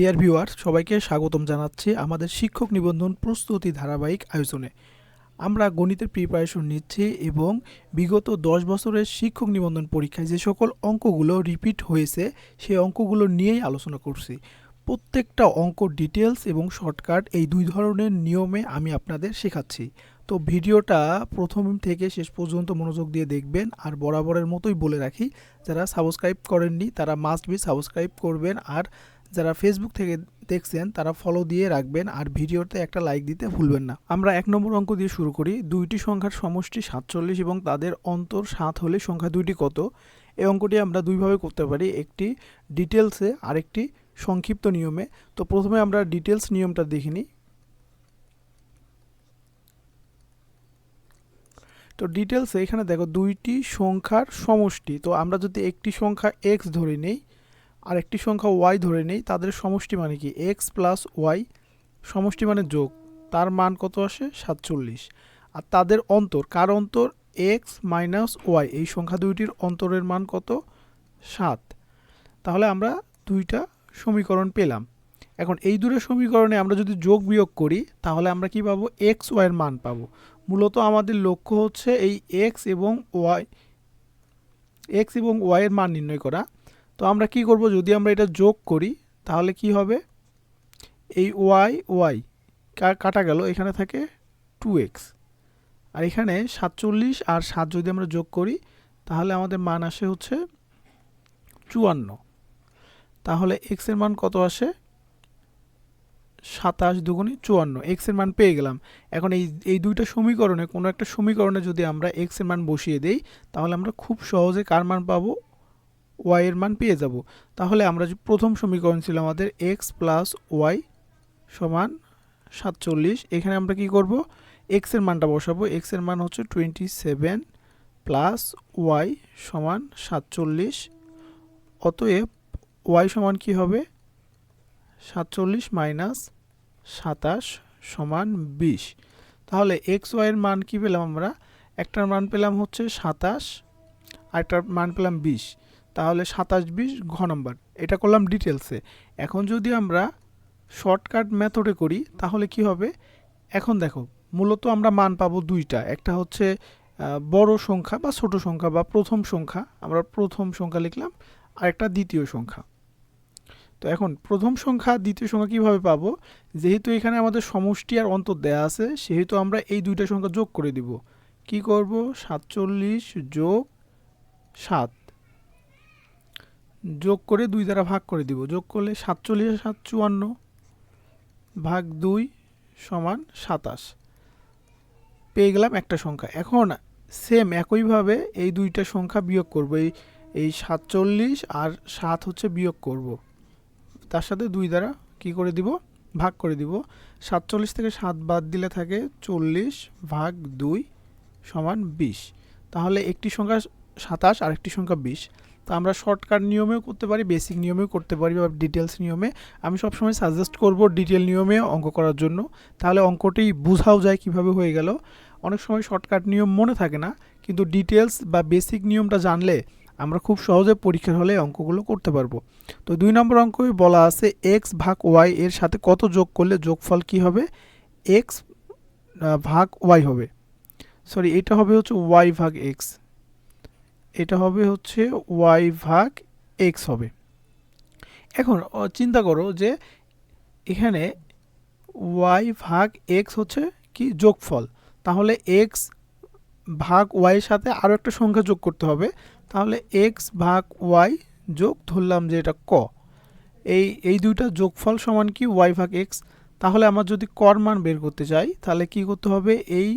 Dear viewer সবাইকে স্বাগতম জানাচ্ছি আমাদের শিক্ষক নিবন্ধন প্রস্তুতি ধারাবাহিক আয়োজনে। আমরা গণিতের প্রিপারেশন নিচ্ছি এবং বিগত দশ বছরের শিক্ষক নিবন্ধন পরীক্ষায় যে সকল অঙ্কগুলো রিপিট হয়েছে, সেই অঙ্কগুলো নিয়েই আলোচনা করছি। প্রত্যেকটা অঙ্ক ডিটেলস এবং শর্টকাট এই দুই ধরনের নিয়মে আমি আপনাদের শেখাচ্ছি। তো ভিডিওটা প্রথম থেকে শেষ পর্যন্ত মনোযোগ দিয়ে দেখবেন আর বরাবরের মতোই বলে রাখি, যারা সাবস্ক্রাইব করেননি তারা মাস্ট বি সাবস্ক্রাইব করবেন আর যারা ফেসবুক থেকে দেখছেন তারা ফলো দিয়ে রাখবেন আর ভিডিওতে একটা লাইক দিতে ভুলবেন না। আমরা এক নম্বর অঙ্ক দিয়ে শুরু করি, দুইটি সংখ্যার সমষ্টি সাতচল্লিশ এবং তাদের অন্তর সাত হলে সংখ্যা দুইটি কত? এই অঙ্কটি আমরা দুইভাবে করতে পারি, একটি ডিটেলসে আরেকটি সংক্ষিপ্ত নিয়মে। তো প্রথমে আমরা ডিটেলস নিয়মটা দেখে তো ডিটেলসে এখানে দেখো দুইটি সংখ্যার সমষ্টি। তো আমরা যদি একটি সংখ্যা এক্স ধরে নেই, আর একটি সংখ্যা ওয়াই ধরে নেই, তাদের সমষ্টি মানে কি? এক্স প্লাস ওয়াই সমষ্টি মানে যোগ। তার মান কত আসে? সাতচল্লিশ। আর তাদের অন্তর, কার অন্তর? এক্স মাইনাস ওয়াই এই সংখ্যা দুইটির অন্তরের মান কত? সাত। তাহলে আমরা দুইটা সমীকরণ পেলাম। এখন এই দুটো সমীকরণে আমরা যদি যোগ বিয়োগ করি, তাহলে আমরা কি পাবো? এক্স ওয়াইয়ের মান পাবো। মূলত আমাদের লক্ষ্য হচ্ছে এই এক্স এবং ওয়াই এক্স এবং ওয়াইয়ের মান নির্ণয় করা। তো আমরা কি করব? যদি আমরা এটা যোগ করি, তাহলে কি হবে? এই ওয়াই ওয়াই কাটা গেল, এখানে থাকে টু এক্স আর এখানে সাতচল্লিশ আর সাত যদি আমরা যোগ করি, তাহলে আমাদের মান আসে হচ্ছে চুয়ান্ন। তাহলে এক্সের মান কত আসে? সাতাশ দুগুণি চুয়ান্ন এক্সের মান পেয়ে গেলাম। এখন এই এই দুইটা সমীকরণে কোনো একটা সমীকরণে যদি আমরা এক্সের মান বসিয়ে দেই, তাহলে আমরা খুব সহজে কার মান পাবো? ওয়াই এর মান পেয়ে যাব। তাহলে আমরা যে প্রথম সমীকরণ ছিল আমাদের এক্স প্লাস ওয়াই সমান সাতচল্লিশ, এখানে আমরা কি করব? এক্সের মানটা বসাবো। এক্সের মান হচ্ছে টোয়েন্টি সেভেন প্লাস ওয়াই সমান সাতচল্লিশ, অতএব ওয়াই সমান কি হবে? সাতচল্লিশ মাইনাস সাতাশ সমান বিশ। তাহলে এক্স ওয়াইয়ের মান কি পেলাম আমরা? একটার মান পেলাম হচ্ছে সাতাশ, আরেকটার মান পেলাম বিশ। তাহলে সাতাশ বিশ ঘ নম্বর। এটা করলাম ডিটেলসে এখন যদি আমরা শর্টকাট মেথডে করি, তাহলে কি হবে? এখন দেখো, মূলত আমরা মান পাবো দুইটা। একটা হচ্ছে বড় সংখ্যা বা ছোট সংখ্যা বা প্রথম সংখ্যা। আমরা প্রথম সংখ্যা লিখলাম আর একটা দ্বিতীয় সংখ্যা। তো এখন প্রথম সংখ্যা, দ্বিতীয় সংখ্যা কীভাবে পাবো? যেহেতু এখানে আমাদের সমষ্টি আর অন্তর দেয়া আছে, সেহেতু আমরা এই দুইটা সংখ্যা যোগ করে দিব। কি করব? সাতচল্লিশ যোগ সাত। যোগ করে দুই দ্বারা ভাগ করে দিব। যোগ করলে সাতচল্লিশ সাত চুয়ান্ন ভাগ দুই সমান সাতাশ। পেয়ে গেলাম একটা সংখ্যা। এখন সেম একইভাবে এই দুইটা সংখ্যা বিয়োগ করব। এই এই সাতচল্লিশ আর সাত হচ্ছে বিয়োগ করব। তার সাথে দুই দ্বারা কি করে দিব? ভাগ করে দিব। সাতচল্লিশ থেকে সাত বাদ দিলে থাকে চল্লিশ ভাগ দুই সমান বিশ। তাহলে একটি সংখ্যা সাতাশ আর একটি সংখ্যা বিশ। তো আমরা শর্টকাট নিয়মেও করতে পারি বেসিক নিয়মেও করতে পারি বা ডিটেলস নিয়মে। আমি সবসময় সাজেস্ট করব ডিটেল নিয়মে অঙ্ক করার জন্য। তাহলে অঙ্কটি বোঝাও যায় কীভাবে হয়ে গেল। অনেক সময় শর্টকাট নিয়ম মনে থাকে না, কিন্তু ডিটেলস বা বেসিক নিয়মটা জানলে আমরা খুব সহজে পরীক্ষার হলে অঙ্কগুলো করতে পারব। তো দুই নম্বর অঙ্কই বলা আছে এক্স ভাগ ওয়াই এর সাথে কত যোগ করলে যোগফল কি হবে? এক্স ভাগ ওয়াই হবে। সরি, এটা হবে হচ্ছে ওয়াই ভাগ এক্স এটা হবে হচ্ছে ওয়াই ভাগ এক্স হবে। এখন চিন্তা করো যে এখানে ওয়াই ভাগ এক্স হচ্ছে কি যোগফল। তাহলে এক্স ভাগ ওয়াইয়ের সাথে আরও একটা সংখ্যা যোগ করতে হবে। তাহলে এক্স ভাগ ওয়াই যোগ ধরলাম যে এটা ক। এই এই দুইটা যোগফল সমান কি? ওয়াই ভাগ এক্স তাহলে আমার যদি কর মান বের করতে চাই, তাহলে কি করতে হবে? এই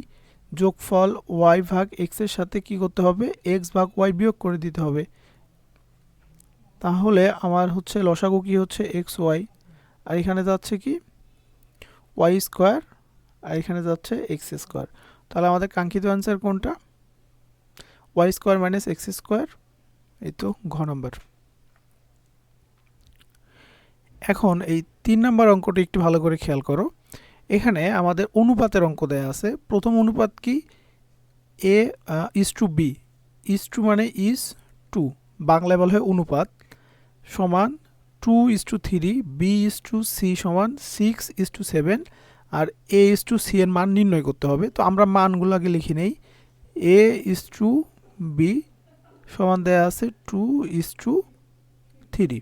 যোগফল ওয়াই ভাগ এক্সের সাথে কি করতে হবে? এক্স ভাগ ওয়াই বিয়োগ করে দিতে হবে। তাহলে আমার হচ্ছে লসাগু কি হচ্ছে? এক্স ওয়াই আর এখানে যাচ্ছে কি? ওয়াই স্কোয়ার আর এখানে যাচ্ছে এক্স স্কোয়ার তাহলে আমাদের কাঙ্ক্ষিত অ্যান্সার কোনটা? Y square minus X square এই তো ঘ নম্বর এখন এই তিন নম্বর অঙ্কটি একটু ভালো করে খেয়াল করো। এখানে আমাদের অনুপাতের অঙ্ক দেয়া আছে। প্রথম অনুপাত কি? A is to B is to মানে ইস টু বাংলায় বলা হয় অনুপাত। সমান two is to three B is to C সমান সিক্স ইস টু সেভেন আর এ ইস টু সি এর মান নির্ণয় করতে হবে। তো আমরা মানগুলো আগে লিখে নেই। এ ইস টু বি সমান দেয়া আছে টু ইস টু থ্রি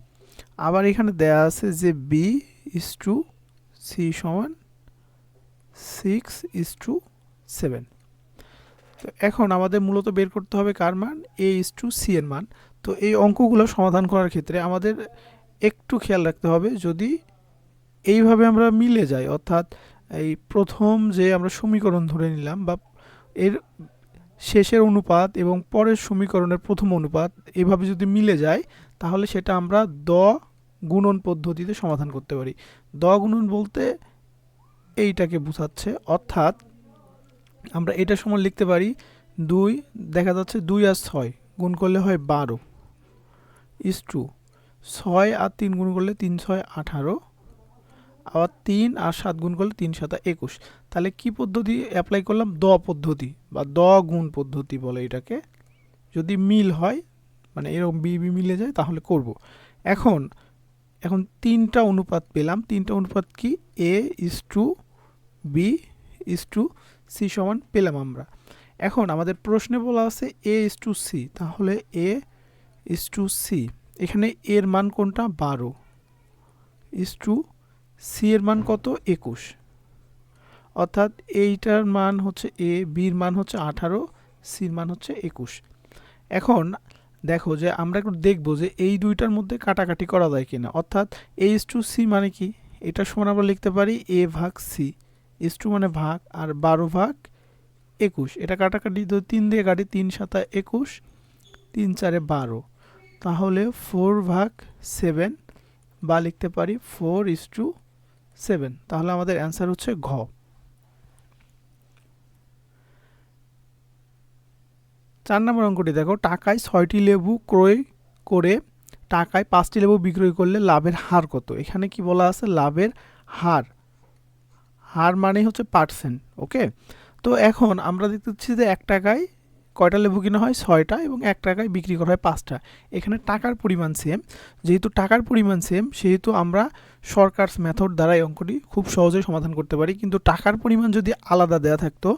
আবার এখানে দেয়া আছে যে বি ইস টু সি সমান সিক্স ইস টু সেভেন তো এখন আমাদের মূলত বের করতে হবে কার মান? এ ইস টু সি এর মান। তো এই অঙ্কগুলো সমাধান করার ক্ষেত্রে আমাদের একটু খেয়াল রাখতে হবে যদি এইভাবে আমরা মিলে যাই, অর্থাৎ এই প্রথম যে আমরা সমীকরণ ধরে নিলাম বা এর শেষের অনুপাত এবং পরের সমীকরণের প্রথম অনুপাত এভাবে যদি মিলে যায়, তাহলে সেটা আমরা দ গুণন পদ্ধতিতে সমাধান করতে পারি। দ গুণন বলতে এইটাকে বোঝাচ্ছে, অর্থাৎ আমরা এটা সময় লিখতে পারি দুই, দেখা যাচ্ছে দুই আর ছয় গুণ করলে হয় বারো। ইস টু ছয় আর তিন গুণ করলে তিন, ছয়, আঠারো। আবার তিন আর সাত গুণ করলে তিন সাতা একুশ। তাহলে কি পদ্ধতি অ্যাপ্লাই করলাম? দ পদ্ধতি বা দ গুণ পদ্ধতি বলে এটাকে। যদি মিল হয় মানে এরকম বি মিলে যায়, তাহলে করব। এখন এখন তিনটা অনুপাত পেলাম। তিনটা অনুপাত কি? A is to B is to C সমান পেলাম আমরা। এখন আমাদের প্রশ্নে বলা আছে এ ইস টু সি তাহলে এ ইস টু সি এখানে এর মান কোনটা? বারো। ইস টু সি এর মান কত? একুশ। অর্থাৎ এইটার মান হচ্ছে এ বির মান হচ্ছে আঠারো সির মান হচ্ছে একুশ। এখন দেখো যে আমরা একটু দেখব যে এই দুইটার মধ্যে কাটাকাটি করা যায় কিনা। অর্থাৎ এ ইস টু সি মানে কি? এটা সমান আমরা লিখতে পারি এ ভাগ সি ইস টু মানে ভাগ, আর বারো ভাগ একুশ। এটা কাটাকাটি তো তিন দিয়ে কাটি, তিন সাতা একুশ, তিন চারে বারো। তাহলে ফোর ভাগ সেভেন বা লিখতে পারি ফোর ইস টু সেভেন। তাহলে আমাদের অ্যান্সার হচ্ছে ঘ। চার নম্বর অঙ্কটি দেখো, টাকায় ছয়টি লেবু ক্রয় করে টাকায় পাঁচটি লেবু বিক্রয় করলে লাভের হার কত? এখানে কি বলা আছে? লাভের হার। হার মানে হচ্ছে পার্সেন্ট ওকে তো এখন আমরা দেখতে পাচ্ছি যে এক টাকায় কয়টা লেবু কিনা হয়? ছয়টা এবং এক টাকায় বিক্রি করা হয় পাঁচটা। এখানে টাকার পরিমাণ সেম যেহেতু টাকার পরিমাণ সেম সেহেতু আমরা শর্টকাটস মেথড দ্বারা এই অঙ্কটি খুব সহজেই সমাধান করতে পারি। কিন্তু টাকার পরিমাণ যদি আলাদা দেয়া থাকতো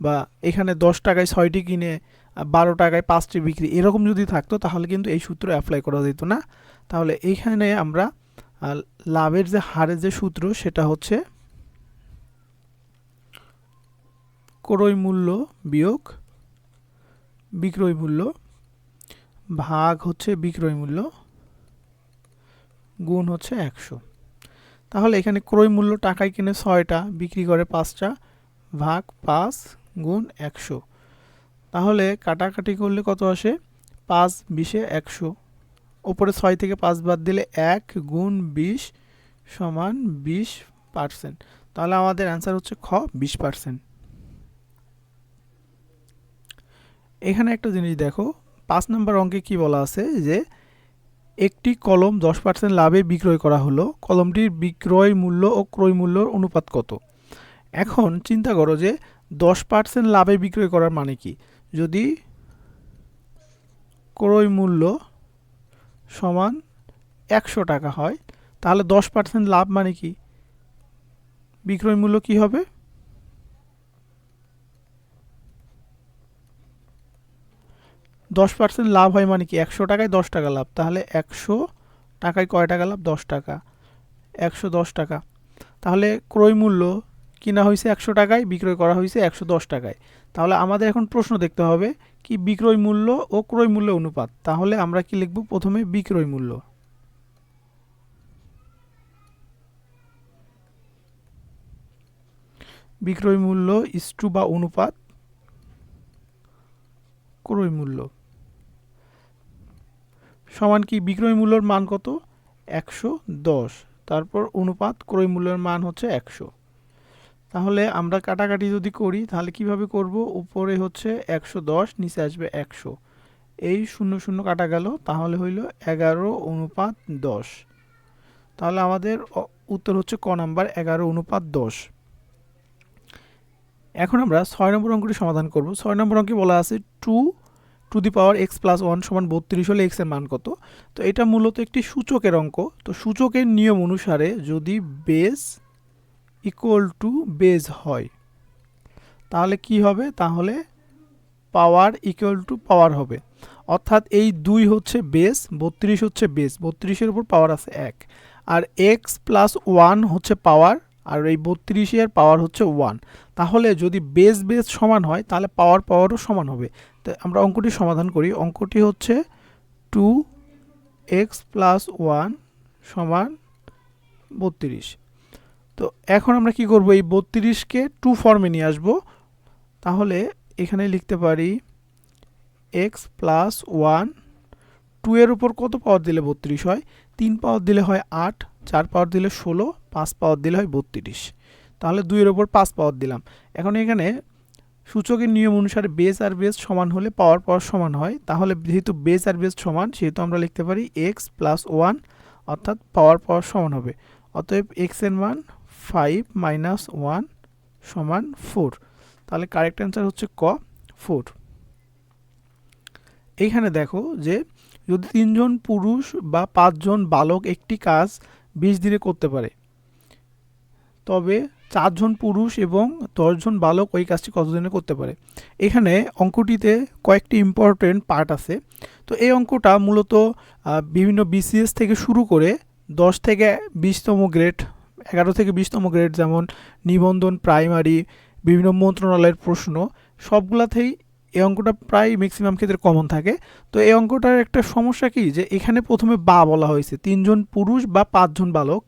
বা এখানে দশ টাকায় ছয়টি কিনে বারো টাকায় পাঁচটি বিক্রি এরকম যদি থাকতো, তাহলে কিন্তু এই সূত্র অ্যাপ্লাই করা যেত না। তাহলে এইখানে আমরা লাভের যে হারের যে সূত্র, সেটা হচ্ছে ক্রয় মূল্য বিয়োগ বিক্রয় মূল্য। ভাগ হচ্ছে বিক্রয় মূল্য। গুণ হচ্ছে একশো। তাহলে এখানে ক্রয় মূল্য টাকায় কিনে ছয়টা, বিক্রি করে পাঁচটা, ভাগ পাঁচ গুণ একশো। তাহলে কাটাকাটি করলে কত আসে? পাঁচ বিশে একশো। ওপরে ছয় থেকে পাঁচ বাদ দিলে এক গুণ বিশ সমান বিশ পার্সেন্ট। তাহলে আমাদের অ্যান্সার হচ্ছে খ, বিশ পার্সেন্ট। এখানে একটা জিনিস দেখো, পাঁচ নম্বর অঙ্কে কি বলা আছে? যে একটি কলম দশ পার্সেন্ট লাভে বিক্রয় করা হলো, কলমটির বিক্রয় মূল্য ও ক্রয় মূল্যর অনুপাত কত? এখন চিন্তা করো যে দশ পার্সেন্ট লাভে বিক্রয় করার মানে কি? যদি ক্রয় মূল্য সমান একশো টাকা হয়, তাহলে দশ পার্সেন্ট লাভ মানে কি? বিক্রয় মূল্য কি হবে? দশ পার্সেন্ট লাভ হয় মানে কি? একশো টাকায় দশ টাকা লাভ। তাহলে একশো টাকায় কয় টাকা লাভ? দশ টাকা। একশো দশ টাকা। তাহলে ক্রয় মূল্য কিনা হয়েছে একশো টাকায়, বিক্রয় করা হয়েছে একশো দশ টাকায়। তাহলে আমাদের এখন প্রশ্ন দেখতে হবে, কি বিক্রয় মূল্য ও ক্রয় মূল্য অনুপাত? তাহলে আমরা কি লিখব? প্রথমে বিক্রয় মূল্য। বিক্রয় মূল্য ইস্টু বা অনুপাত ক্রয় মূল্য। সমান কি? বিক্রয় মূল্যর মান কত? একশো দশ। তারপর অনুপাত ক্রয় মূল্যের মান হচ্ছে একশো। তাহলে আমরা কাটাকাটি যদি করি, তাহলে কীভাবে করব? উপরে হচ্ছে একশো দশ, নিচে আসবে একশো। এই শূন্য শূন্য কাটা গেল, তাহলে হইল এগারো অনুপাত দশ। তাহলে আমাদের উত্তর হচ্ছে ক নাম্বার, এগারো অনুপাত দশ। এখন আমরা ছয় নম্বর অঙ্কটি সমাধান করব। ছয় নম্বর অঙ্কে বলা আছে two to the power X plus one সমান বত্রিশ হলে এক্সের মান কত? তো এটা মূলত একটি সূচকের অঙ্ক। তো সূচকের নিয়ম অনুসারে যদি বেস ইকুয়াল টু বেস হয়, তাহলে কি হবে? তাহলে পাওয়ার ইকুয়াল টু পাওয়ার হবে। অর্থাৎ এই দুই হচ্ছে বেস, বত্রিশ হচ্ছে বেস। বত্রিশের উপর পাওয়ার আছে এক। আর এক্স প্লাস ওয়ান হচ্ছে পাওয়ার আর এই বত্রিশের পাওয়ার হচ্ছে ওয়ান তাহলে যদি বেস বেস সমান হয়, তাহলে পাওয়ার পাওয়ারও সমান হবে। তো আমরা অঙ্কটি সমাধান করি। অঙ্কটি হচ্ছে টু এক্স প্লাস ওয়ান সমান বত্রিশ। তো এখন আমরা কি করব? এই বত্রিশকে টু ফর্মে নিয়ে আসব। তাহলে এখানে লিখতে পারি এক্স প্লাস ওয়ান টু এর উপর কত পাওয়ার দিলে বত্রিশ হয়? তিন পাওয়ার দিলে হয় আট, চার পাওয়ার দিলে ষোলো, পাঁচ পাওয়ার দিলে হয় বত্রিশ। তাহলে দুইয়ের ওপর পাঁচ পাওয়ার দিলাম। এখন এখানে সূচকের নিয়ম অনুসারে বেস আর বেস সমান হলে পাওয়ার পাওয়ার সমান হয়। তাহলে যেহেতু বেস আর বেস সমান, সেহেতু আমরা লিখতে পারি এক্স প্লাস ওয়ান অর্থাৎ পাওয়ার পাওয়ার সমান হবে। অতএব এক্সের মান ফাইভ মাইনাস ওয়ান সমান ফোর তাহলে কারেক্ট অ্যান্সার হচ্ছে ক ফোর এইখানে দেখো যে যদি তিনজন পুরুষ বা পাঁচজন বালক একটি কাজ বিশ দিনে করতে পারে, তবে চারজন পুরুষ এবং দশজন বালক ওই কাজটি কতদিনে করতে পারে? এখানে অঙ্কটিতে কয়েকটি ইম্পর্টেন্ট পার্ট আছে। তো এই অঙ্কটা মূলত বিভিন্ন বিসিএস থেকে শুরু করে দশ থেকে বিশতম গ্রেড এগারো থেকে বিশতম গ্রেড যেমন নিবন্ধন প্রাইমারি বিভিন্ন মন্ত্রণালয়ের প্রশ্ন, সবগুলাতেই এই অঙ্কটা প্রায় ম্যাক্সিমাম ক্ষেত্রে কমন থাকে। তো এই অঙ্কটার একটা সমস্যা কি? যে এখানে প্রথমে বা বলা হয়েছে, তিনজন পুরুষ বা পাঁচজন বালক,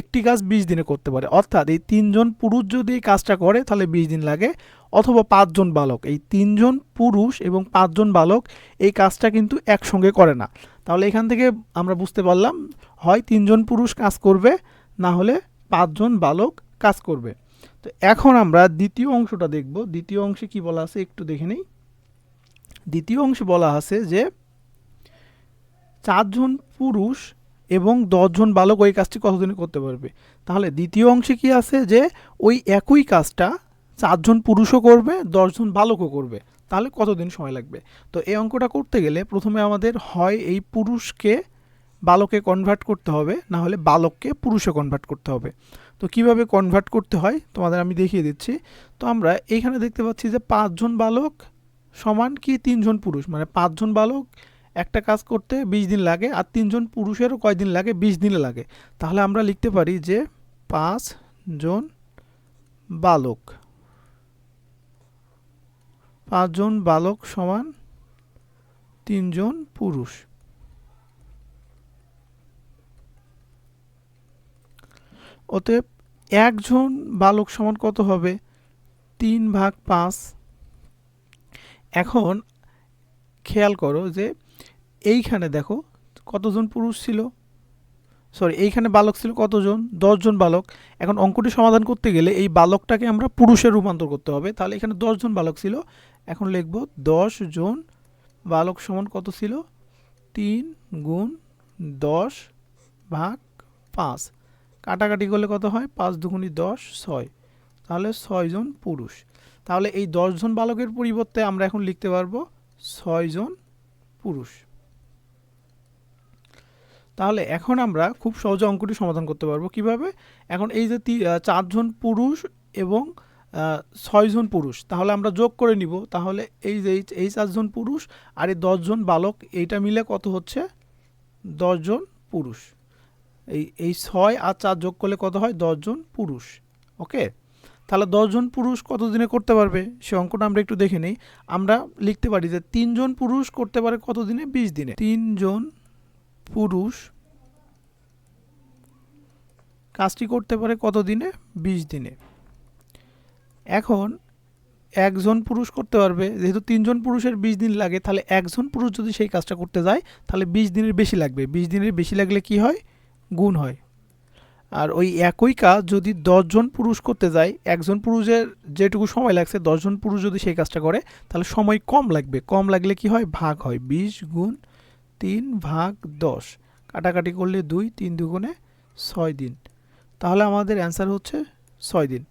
একটি কাজ বিশ দিনে করতে পারে। অর্থাৎ এই তিনজন পুরুষ যদি এই কাজটা করে, তাহলে বিশ দিন লাগে। অথবা পাঁচজন বালক, এই তিনজন পুরুষ এবং পাঁচজন বালক এই কাজটা কিন্তু একসঙ্গে করে না। তাহলে এখান থেকে আমরা বুঝতে পারলাম, হয় তিনজন পুরুষ কাজ করবে, না হলে পাঁচজন বালক কাজ করবে। তো এখন আমরা দ্বিতীয় অংশটা দেখব। দ্বিতীয় অংশে কি বলা আছে একটু দেখে নেই। দ্বিতীয় অংশে বলা আছে যে চারজন পুরুষ এবং দশজন বালক ওই কাজটি কতদিনে করতে পারবে? তাহলে দ্বিতীয় অংশে কি আছে যে ওই একই কাজটা চারজন পুরুষও করবে, দশজন বালকও করবে। তাহলে কতদিন সময় লাগবে? তো এই অঙ্কটা করতে গেলে প্রথমে আমাদের হয় এই পুরুষকে বালকে কনভার্ট করতে হবে, না হলে বালককে পুরুষে কনভার্ট করতে হবে। তো কীভাবে কনভার্ট করতে হয়? তোমাদের আমি দেখিয়ে দিচ্ছি। তো আমরা এইখানে দেখতে পাচ্ছি যে পাঁচজন বালক সমান কি তিনজন পুরুষ? মানে পাঁচজন বালক, একটা কাজ করতে বিশ দিন লাগে, আর তিনজন পুরুষেরও কয়দিন লাগে? বিশ দিন লাগে। তাহলে আমরা লিখতে পারি যে পাঁচ জন বালক। পাঁচজন বালক সমান তিনজন পুরুষ। অতএব একজন বালক সমান কত হবে? তিন ভাগ পাঁচ এখন খেয়াল করো যে এইখানে দেখো কতজন পুরুষ ছিল? সরি এইখানে বালক ছিল কতজন? দশজন বালক। এখন অঙ্কটি সমাধান করতে গেলে এই বালকটাকে আমরা পুরুষে রূপান্তর করতে হবে। তাহলে এখানে দশজন বালক ছিল। এখন লিখব দশ জন বালক সমান কত ছিল? তিন গুণ দশ ভাগ পাঁচ। কাটাকাটি করলে কত হয়? পাঁচ দুগুণি দশ ছয়। তাহলে ছয়জন পুরুষ। তাহলে এই দশজন বালকের পরিবর্তে আমরা এখন লিখতে পারব ছয়জন পুরুষ। তাহলে এখন আমরা খুব সহজে অঙ্কটি সমাধান করতে পারব। কীভাবে? এখন এই যে চারজন পুরুষ এবং ছয়জন পুরুষ, তাহলে আমরা যোগ করে নিব। তাহলে এই যে, এই চারজন পুরুষ আর এই দশজন বালক, এইটা মিলে কত হচ্ছে? দশজন পুরুষ। এই এই ছয় আর চার যোগ করলে কত হয়? দশজন পুরুষ। ওকে? তাহলে দশজন পুরুষ কত দিনে করতে পারবে? সে অঙ্কটা আমরা একটু দেখে নিই। আমরা লিখতে পারি যে তিনজন পুরুষ করতে পারে কত দিনে বিশ দিনে। তিনজন পুরুষ কাজটি করতে পারে কত দিনে বিশ দিনে। এখন একজন পুরুষ করতে পারবে, যেহেতু তিনজন পুরুষের বিশ দিন লাগে, তাহলে একজন পুরুষ যদি সেই কাজটা করতে যায়, তাহলে বিশ দিনের বেশি লাগবে। বিশ দিনের বেশি লাগলে কি হয়? গুণ হয়। আর ওই একই কাজ যদি দশজন পুরুষ করতে যায়, একজন পুরুষের যেটুকু সময় লাগছে, দশজন পুরুষ যদি সেই কাজটা করে, তাহলে সময় কম লাগবে। কম লাগলে কি হয়? ভাগ হয়। বিশ গুণ তিন ভাগ দশ। কাটাকাটি করলে দুই, তিন দুগুণে ছয় দিন। তাহলে আমাদের অ্যান্সার হচ্ছে ছয় দিন।